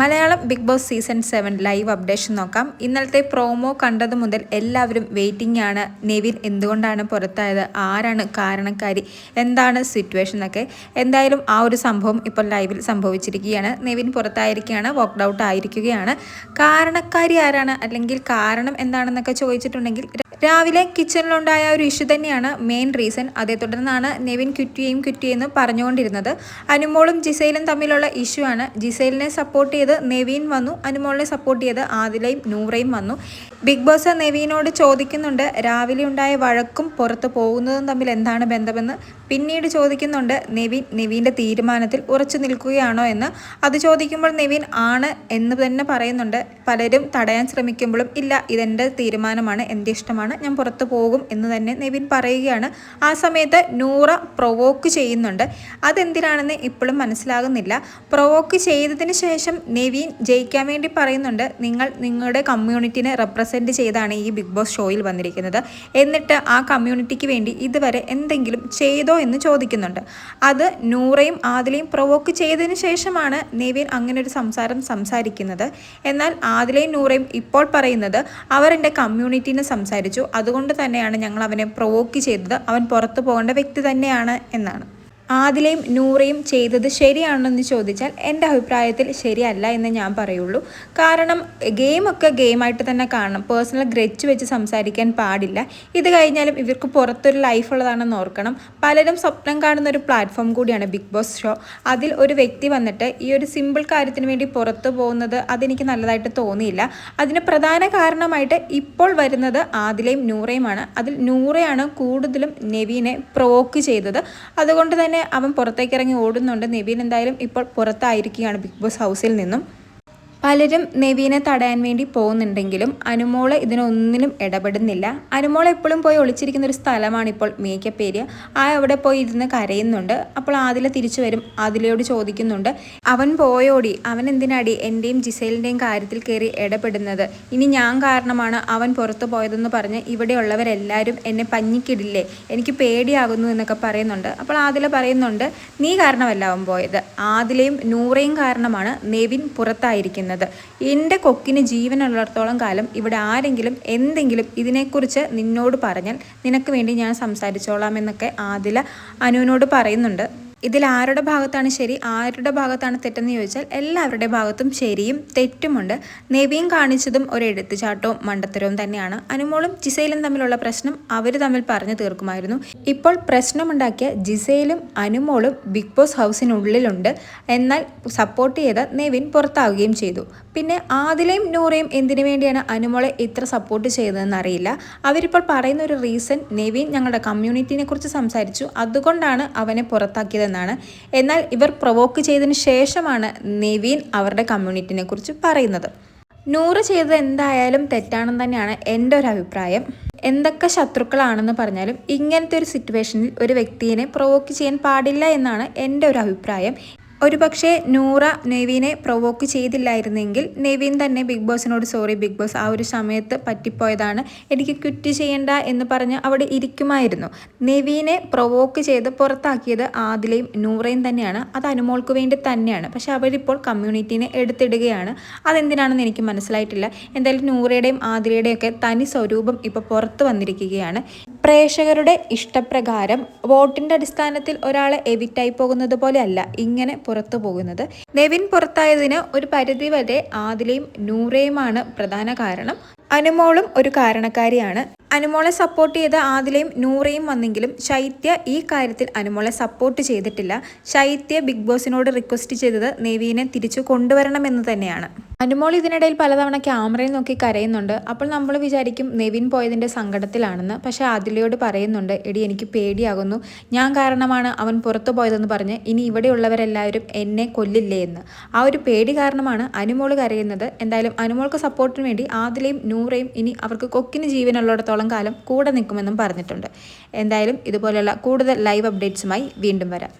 Malayalam Bigg Boss season seven live updation നോക്കാം. ഇന്നലത്തെ promo കണ്ടത് മുതൽ എല്ലാവരും വെയിറ്റിംഗ് ആണ്. നെവിൻ എന്തുകൊണ്ടാണ് പുറത്തായത്? ആരാണ് കാരണക്കാരി? എന്താണ് സിറ്റുവേഷൻ എന്നൊക്കെ എന്തായാലും ആ ഒരു സംഭവം ഇപ്പോൾ ലൈവിൽ സംഭവിച്ചിരിക്കുകയാണ്. നെവിൻ പുറത്തായിരിക്കുകയാണ് വോക്ക്ഡ് ഔട്ട് ആയിരിക്കുകയാണ്. കാരണക്കാരി ആരാണ്? അല്ലെങ്കിൽ കാരണം എന്താണെന്നൊക്കെ ചോദിച്ചിട്ടുണ്ടെങ്കിൽ രാവിലെ കിച്ചണിലുണ്ടായ ഒരു ഇഷ്യൂ തന്നെയാണ് മെയിൻ റീസൺ അതേ തുടർന്നാണ് നെവിൻ ക്വിറ്റിയും ക്വിറ്റിയെന്ന് പറഞ്ഞുകൊണ്ടിരുന്നത്. അനുമോളും ജിസൈലും തമ്മിലുള്ള ഇഷ്യൂ ആണ്. ജിസൈലിനെ സപ്പോർട്ട് ചെയ്ത് നെവീൻ വന്നു. അനുമോളിനെ സപ്പോർട്ട് ചെയ്ത് ആദിലയും നൂറയും വന്നു. ബിഗ് ബോസ് നെവീനോട് ചോദിക്കുന്നുണ്ട് രാവിലെ ഉണ്ടായ വഴക്കും പുറത്ത് പോകുന്നതും തമ്മിൽ എന്താണ് ബന്ധമെന്ന്. പിന്നീട് ചോദിക്കുന്നുണ്ട് നെവീൻ നെവീന്റെ തീരുമാനത്തിൽ ഉറച്ചു നിൽക്കുകയാണോ എന്ന്. അത് ചോദിക്കുമ്പോൾ നെവീൻ ആണ് എന്ന് തന്നെ പറയുന്നുണ്ട്. പലരും തടയാൻ ശ്രമിക്കുമ്പോഴും ഇല്ല ഇതെന്റെ തീരുമാനമാണ് എന്റെ ഇഷ്ടമാണ് ഞാൻ പുറത്ത് പോകും എന്ന് തന്നെ നെവിൻ പറയുകയാണ്. ആ സമയത്ത് നൂറ പ്രൊവോക്ക് ചെയ്യുന്നുണ്ട്. അതെന്തിനാണെന്ന് ഇപ്പോഴും മനസ്സിലാകുന്നില്ല. പ്രൊവോക്ക് ചെയ്തതിന് ശേഷം നെവീൻ ജയിക്കാൻ വേണ്ടി പറയുന്നുണ്ട് നിങ്ങൾ നിങ്ങളുടെ കമ്മ്യൂണിറ്റിനെ റെപ്രസെന്റ് ചെയ്താണ് ഈ ബിഗ് ബോസ് ഷോയിൽ വന്നിരിക്കുന്നത്. എന്നിട്ട് ആ കമ്മ്യൂണിറ്റിക്ക് വേണ്ടി ഇതുവരെ എന്തെങ്കിലും ചെയ്തോ എന്ന് ചോദിക്കുന്നുണ്ട്. അത് നൂറയും ആദിലയും പ്രൊവോക്ക് ചെയ്തതിന് ശേഷമാണ് നെവിൻ അങ്ങനെ ഒരു സംസാരം സംസാരിക്കുന്നത്. എന്നാൽ ആദിലയും നൂറയും ഇപ്പോൾ പറയുന്നത് അവർ എന്റെ കമ്മ്യൂണിറ്റിനെ സംസാരിച്ചു. അതുകൊണ്ട് തന്നെയാണ് ഞങ്ങൾ അവനെ പ്രൊവോക്ക് ചെയ്തത്. അവൻ പുറത്തു പോകേണ്ട വ്യക്തി തന്നെയാണ് എന്നാണ്. ആദിലയും നൂറയും ചെയ്തത് ശരിയാണെന്ന് ചോദിച്ചാൽ എന്റെ അഭിപ്രായത്തിൽ ശരിയല്ല എന്ന് ഞാൻ പറയുള്ളൂ. കാരണം ഗെയിമൊക്കെ ഗെയിമായിട്ട് തന്നെ കാണണം. പേഴ്സണൽ ഗ്രച്ച് വെച്ച് സംസാരിക്കാൻ പാടില്ല. ഇത് കഴിഞ്ഞാലും ഇവർക്ക് പുറത്തൊരു ലൈഫ് ഉള്ളതാണെന്ന് ഓർക്കണം. പലരും സ്വപ്നം കാണുന്ന ഒരു പ്ലാറ്റ്ഫോം കൂടിയാണ് ബിഗ് ബോസ് ഷോ അതിൽ ഒരു വ്യക്തി വന്നിട്ട് ഈ ഒരു സിമ്പിൾ കാര്യത്തിന് വേണ്ടി പുറത്തു പോകുന്നത് അതെനിക്ക് നല്ലതായിട്ട് തോന്നിയില്ല. അതിന് പ്രധാന കാരണമായിട്ട് ഇപ്പോൾ വരുന്നത് ആദിലയും നൂറയുമാണ്. അതിൽ നൂറയാണ് കൂടുതലും നെവീനെ പ്രൊവോക്ക് ചെയ്തത്. അതുകൊണ്ട് തന്നെ തന്നെ അവൻ പുറത്തേക്ക് ഇറങ്ങി ഓടുന്നുണ്ട്. നിവിൻ എന്തായാലും ഇപ്പോൾ പുറത്തായിരിക്കുകയാണ് ബിഗ് ബോസ് ഹൗസിൽ നിന്നും. പലരും നെവീനെ തടയാൻ വേണ്ടി പോകുന്നുണ്ടെങ്കിലും അനുമോൾ ഇതിനൊന്നിനും ഇടപെടുന്നില്ല. അനുമോൾ എപ്പോഴും പോയി ഒളിച്ചിരിക്കുന്ന ഒരു സ്ഥലമാണ് ഇപ്പോൾ മേക്കപ്പ് ഏരിയ ആ അവിടെ പോയി ഇരുന്ന് കരയുന്നുണ്ട്. അപ്പോൾ ആദില തിരിച്ചു വരും. ആദിലയോട് ചോദിക്കുന്നുണ്ട് അവൻ പോയോടി. അവൻ എന്തിനാടി എന്റെയും ജിസേലിന്റെയും കാര്യത്തിൽ കയറി ഇടപെടുന്നത്? ഇനി ഞാൻ കാരണമാണ് അവൻ പുറത്തു പോയതെന്ന് പറഞ്ഞ് ഇവിടെയുള്ളവരെല്ലാവരും എന്നെ പഞ്ഞിക്കിടില്ലേ? എനിക്ക് പേടിയാകുന്നു എന്നൊക്കെ പറയുന്നുണ്ട്. അപ്പോൾ ആദില പറയുന്നുണ്ട് നീ കാരണമല്ല അവൻ പോയത്. ആദിലയും നൂറയും കാരണമാണ് നെവിൻ പുറത്തായിരിക്കുന്നത്. പറയുന്നത്. എന്റെ കൊക്കിന് ജീവനുള്ളിടത്തോളം കാലം ഇവിടെ ആരെങ്കിലും എന്തെങ്കിലും ഇതിനെക്കുറിച്ച് നിന്നോട് പറഞ്ഞാൽ നിനക്ക് വേണ്ടി ഞാൻ സംസാരിച്ചോളാം എന്നൊക്കെ ആദില അനുവിനോട് പറയുന്നുണ്ട്. ഇതിൽ ആരുടെ ഭാഗത്താണ് ശരി ആരുടെ ഭാഗത്താണ് തെറ്റെന്ന് ചോദിച്ചാൽ എല്ലാവരുടെ ഭാഗത്തും ശരിയും തെറ്റുമുണ്ട്. നെവിയും കാണിച്ചതും ഒരു എടുത്തുചാട്ടവും മണ്ടത്തരവും തന്നെയാണ്. അനുമോളും ജിസയിലും തമ്മിലുള്ള പ്രശ്നം അവർ തമ്മിൽ പറഞ്ഞു തീർക്കുമായിരുന്നു. ഇപ്പോൾ പ്രശ്നമുണ്ടാക്കിയ ജിസയിലും അനുമോളും ബിഗ് ബോസ് ഹൗസിനുള്ളിലുണ്ട്. എന്നാൽ സപ്പോർട്ട് ചെയ്ത നെവിൻ പുറത്താവുകയും ചെയ്തു. പിന്നെ ആദിലയും നൂറയും എന്തിനു വേണ്ടിയാണ് അനുമോളെ ഇത്ര സപ്പോർട്ട് ചെയ്തതെന്ന് അറിയില്ല. അവരിപ്പോൾ പറയുന്ന ഒരു റീസൺ നെവിൻ ഞങ്ങളുടെ കമ്മ്യൂണിറ്റിനെ കുറിച്ച് സംസാരിച്ചു. അതുകൊണ്ടാണ് അവനെ പുറത്താക്കിയതെന്നാണ് എന്നാൽ ഇവർ പ്രൊവോക്ക് ചെയ്തതിന് ശേഷമാണ് നെവീൻ അവരുടെ കമ്മ്യൂണിറ്റിനെ കുറിച്ച് പറയുന്നത്. നൂറ് ചെയ്തത് എന്തായാലും തെറ്റാണെന്ന് തന്നെയാണ് എന്റെ ഒരു അഭിപ്രായം. എന്തൊക്കെ ശത്രുക്കളാണെന്ന് പറഞ്ഞാലും ഇങ്ങനത്തെ ഒരു സിറ്റുവേഷനിൽ ഒരു വ്യക്തിയെ പ്രൊവോക്ക് ചെയ്യാൻ പാടില്ല എന്നാണ് എന്റെ ഒരു അഭിപ്രായം. ഒരുപക്ഷെ നൂറ നെവീനെ പ്രൊവോക്ക് ചെയ്തില്ലായിരുന്നെങ്കിൽ നെവീൻ തന്നെ ബിഗ് ബോസിനോട് സോറി ബിഗ് ബോസ് ആ ഒരു സമയത്ത് പറ്റിപ്പോയതാണ്. എനിക്ക് ക്വിറ്റ് ചെയ്യേണ്ട എന്ന് പറഞ്ഞ് അവിടെ ഇരിക്കുമായിരുന്നു. നെവീനെ പ്രൊവോക്ക് ചെയ്ത് പുറത്താക്കിയത് ആദിലയും നൂറയും തന്നെയാണ്. അത് അനുമോൾക്ക് വേണ്ടി തന്നെയാണ്. പക്ഷെ അവരിപ്പോൾ കമ്മ്യൂണിറ്റീനെ എടുത്തിടുകയാണ്. അതെന്തിനാണെന്ന് എനിക്ക് മനസ്സിലായിട്ടില്ല. എന്തായാലും നൂറയുടെയും ആദിലയുടെയും ഒക്കെ തനി സ്വരൂപം ഇപ്പോൾ പുറത്ത് വന്നിരിക്കുകയാണ്. പ്രേക്ഷകരുടെ ഇഷ്ടപ്രകാരം വോട്ടിന്റെ അടിസ്ഥാനത്തിൽ ഒരാളെ എവിറ്റായി പോകുന്നത് പോലെ അല്ല ഇങ്ങനെ പുറത്തു പോകുന്നത്. നെവിൻ പുറത്തായതിന് ഒരു പരിധി പരിധിവരെ ആദിലയും നൂറയുമാണ് പ്രധാന കാരണം. അനുമോളും ഒരു കാരണക്കാരിയാണ്. അനുമോളെ സപ്പോർട്ട് ചെയ്ത ആദിലയും നൂറയും വന്നെങ്കിലും ശൈത്യ ഈ കാര്യത്തിൽ അനുമോളെ സപ്പോർട്ട് ചെയ്തിട്ടില്ല. ശൈത്യ ബിഗ് ബോസിനോട് റിക്വസ്റ്റ് ചെയ്തത് നെവീനെ തിരിച്ചു കൊണ്ടുവരണമെന്ന് തന്നെയാണ്. അനുമോൾ ഇതിനിടയിൽ പലതവണ ക്യാമറയിൽ നോക്കി കരയുന്നുണ്ട്. അപ്പോൾ നമ്മൾ വിചാരിക്കും നെവിൻ പോയതിന്റെ സങ്കടത്തിലാണെന്ന്. പക്ഷേ ആദിലയോട് പറയുന്നുണ്ട് എടി എനിക്ക് പേടിയാകുന്നു. ഞാൻ കാരണമാണ് അവൻ പുറത്തു പോയതെന്ന് പറഞ്ഞ് ഇനി ഇവിടെയുള്ളവരെല്ലാവരും എന്നെ കൊല്ലില്ലേ എന്ന്. ആ ഒരു പേടി കാരണമാണ് അനുമോൾ കരയുന്നത്. എന്തായാലും അനുമോൾക്ക് സപ്പോർട്ടിന് വേണ്ടി ആദിലയും നൂറയും ഇനി അവർക്ക് കൊക്കിന് ജീവനുള്ളിടത്തോളം കാലം കൂടെ നിൽക്കുമെന്നും പറഞ്ഞിട്ടുണ്ട്. എന്തായാലും ഇതുപോലെയുള്ള കൂടുതൽ ലൈവ് അപ്ഡേറ്റ്സുമായി വീണ്ടും വരാം.